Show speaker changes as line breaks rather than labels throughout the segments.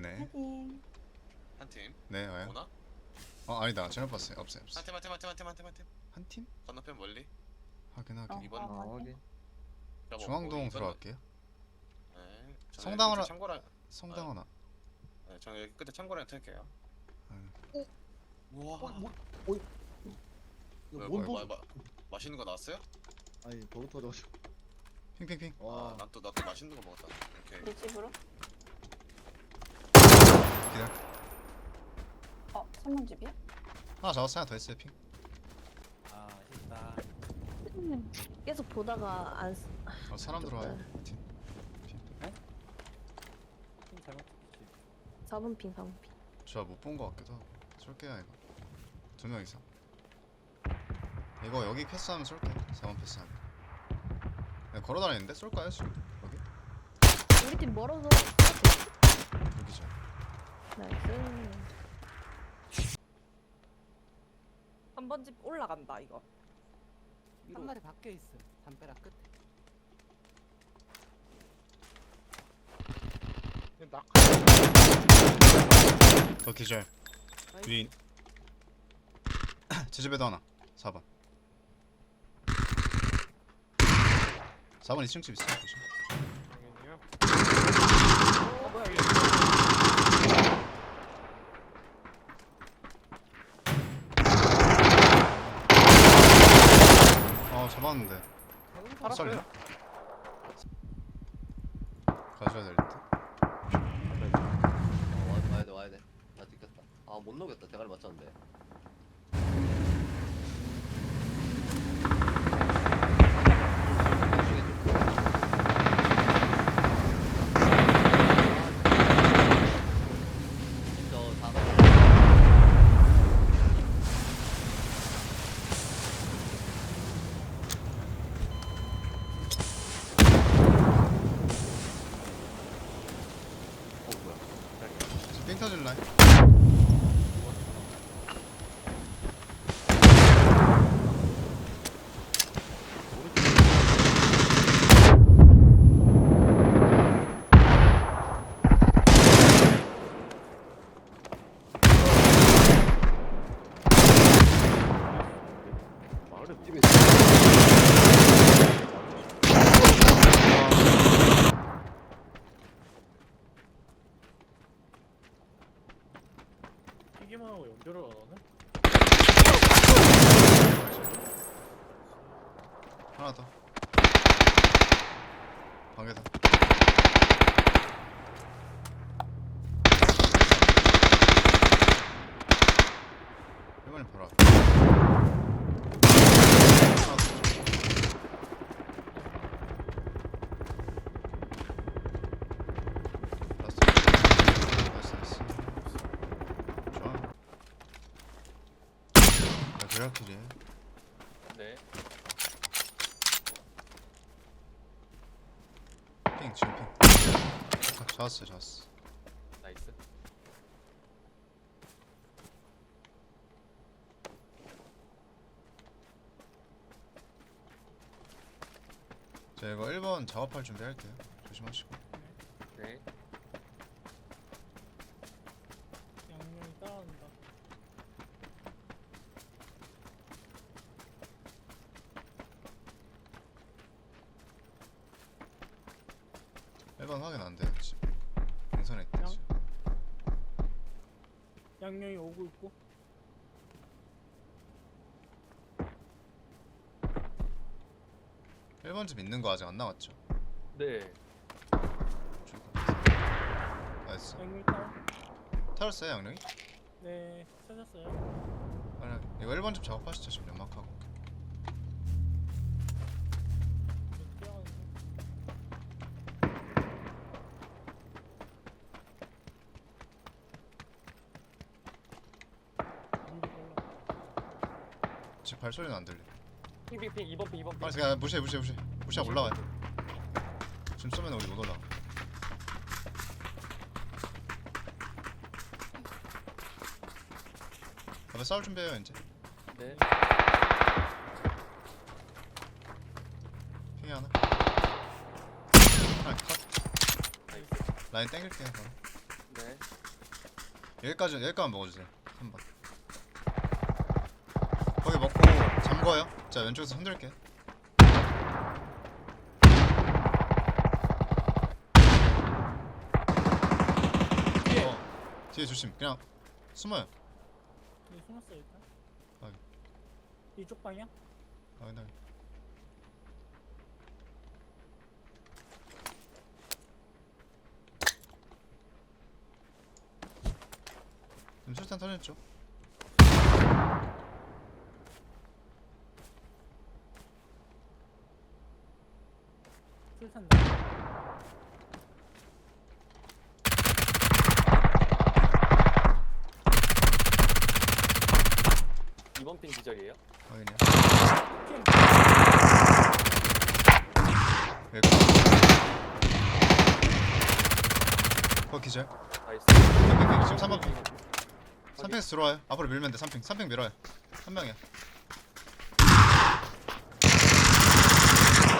네네.
확인.
한 팀.
네 와요.
오나?
어 아니다 잘못 봤어요. 없어요
한
없어요.
팀, 한 팀, 한 팀, 한 팀, 한 팀, 한 팀.
한 팀?
건너편 멀리.
확인 확인.
어,
이번-
어,
아
확인.
저거
중앙동
거기
들어갈게요.
건너- 네. 저는
성당으로-
끝에 창고랑.
성당 하나.
네, 저는 여기 끝에 창고랑 틀게요.
음.
우와.
어, 뭐, 어,
왜,
뭔
뭐,
보?
마, 마, 맛있는 거 나왔어요?
아니 버그 터져가지고
핑핑핑.
와
아, 난또 나 또 맛있는 거 먹었다. 오케이.
내 집으로? 3번 집이야?
하나 잡았어 하나 더 했어요 핑
아 아쉽다 음,
계속 보다가 안 쓰...
어, 사람 아, 들어와요. 팀.
팀. 팀 잘못 찍지.
4번 핑 4번 핑.
제가 못본 것 같기도 하고. 쏠게요 이거. 두 명 이상. 이거 여기 패스하면 쏠게요 4번 패스하면. 네, 걸어다니는데? 쏠까요 지금? 여기?
우리 팀 멀어서
3번 집 올라간다 이거 위로
한 마리 밖에 있어 담벼락 끝에
더 기절. 위인. 제 집에도 하나. 4번. 4번 2층 집 있어요. 조심.
어 뭐야 이거
어 잡았는데. 살려? 가져야 될 듯.
어, 와, 와야 돼 와야 돼나 찍혔다 아 못 녹였다 대가리 맞췄는데 저 다가 어 뭐야
삥 터질 라인.
집에
튀기만 하고 연결을 안 하네?
하나 더. 방에다. 이번엔 바로 앞. 하나 더. 라스트. 나이스, 나이스. 좋아. 야, 그래야킬이야.
네.
핑 지금 핑. 아, 잡았어 잡았어.
나이스.
자 이거 1번 작업할 준비할게요. 조심하시고.
네.
양념이 따라한다
일번 확인 안돼요 지금 공선에 있다
양?
지금
양념이 오고 있고
1번 집 있는 거 아직 안 나왔죠?
네.
줄 거. 나이스
양념이 따라
털었어요 양령이?
네 찾았어요
하게. 이거 1번 집 작업하시죠 지금 연막하고 발소리는 안 들려.
핑핑핑. 2번 핑 2번 핑.
빨리 그냥 무시해 무시해 무시해. 무시하고 올라가요 지금 쏘면 우리 못 올라가. 앞에 싸울 준비해요 이제.
네.
핑이 하나? 하나 컷.
나이스.
라인 땡길게요 바로
네.
여기까지 여기까지 먹어주세요. 3번. 거기 먹고 잠궈요. 자 왼쪽에서 흔들게.
뒤에
어, 뒤에 조심. 그냥 숨어요.
여기 숨었어 일단
확인.
이쪽 방향?
아, 네. 지금 술탄 터졌죠?
술탄 나
이번 핀 기절이에요?
확인이요.
팀
여기. 거 기절.
나이스.
3핑 지금 3번 핑. 3핑에서 들어와요. 앞으로 밀면 돼. 3핑. 3핑 밀어요. 한 명이야.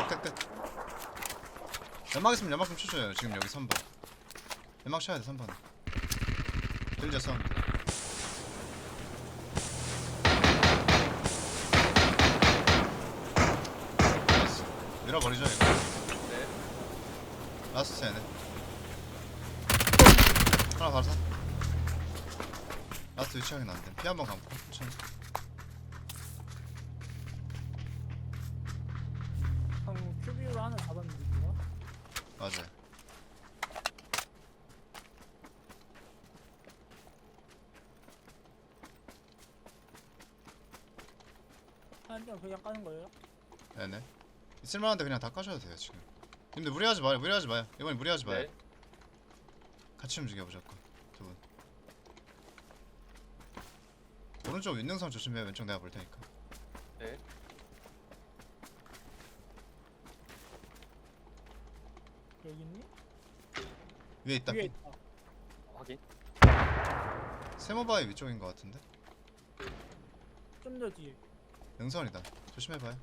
끝, 끝, 끝. 연막 있으면 연막 좀 쳐줘요. 지금 여기 3번. 연막 쳐야 돼, 3번. 들려 싸움. 나이스. 밀어버리죠, 이거.
네.
라스트 세네. 하나 가서. 라스트 위치 확인 안 돼. 피 한 번 감고. 천천히.
방금 큐비로 하나 잡았는데?
맞아요.
한명 그냥 까는 거예요?
네네. 있을만한데 그냥 다 까셔도 돼요 지금. 근데 무리하지 마요. 무리하지 마요. 이번엔 무리하지 마요.
네.
같이 움직여 무조건 두 분. 오른쪽 윈능선 조심해. 왼쪽 내가 볼 테니까.
네.
여기 있니?
위에 있다.
위에 있다
확인.
세모바이 위쪽인 것 같은데.
좀 더 뒤에
능선이다. 조심해봐요.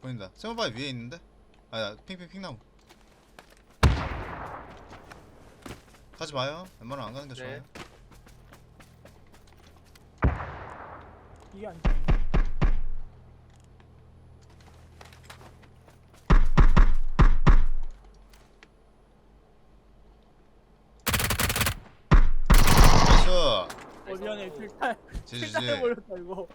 보인다. 세모바이 위에 있는데? 아야 핑핑핑 나무. 가지 마요. 웬만하면 안 가는 게
네.
좋아요.
이게 안 돼.
나이스.
어 미안해 필탈
지지지.
필탈 해버렸다 이거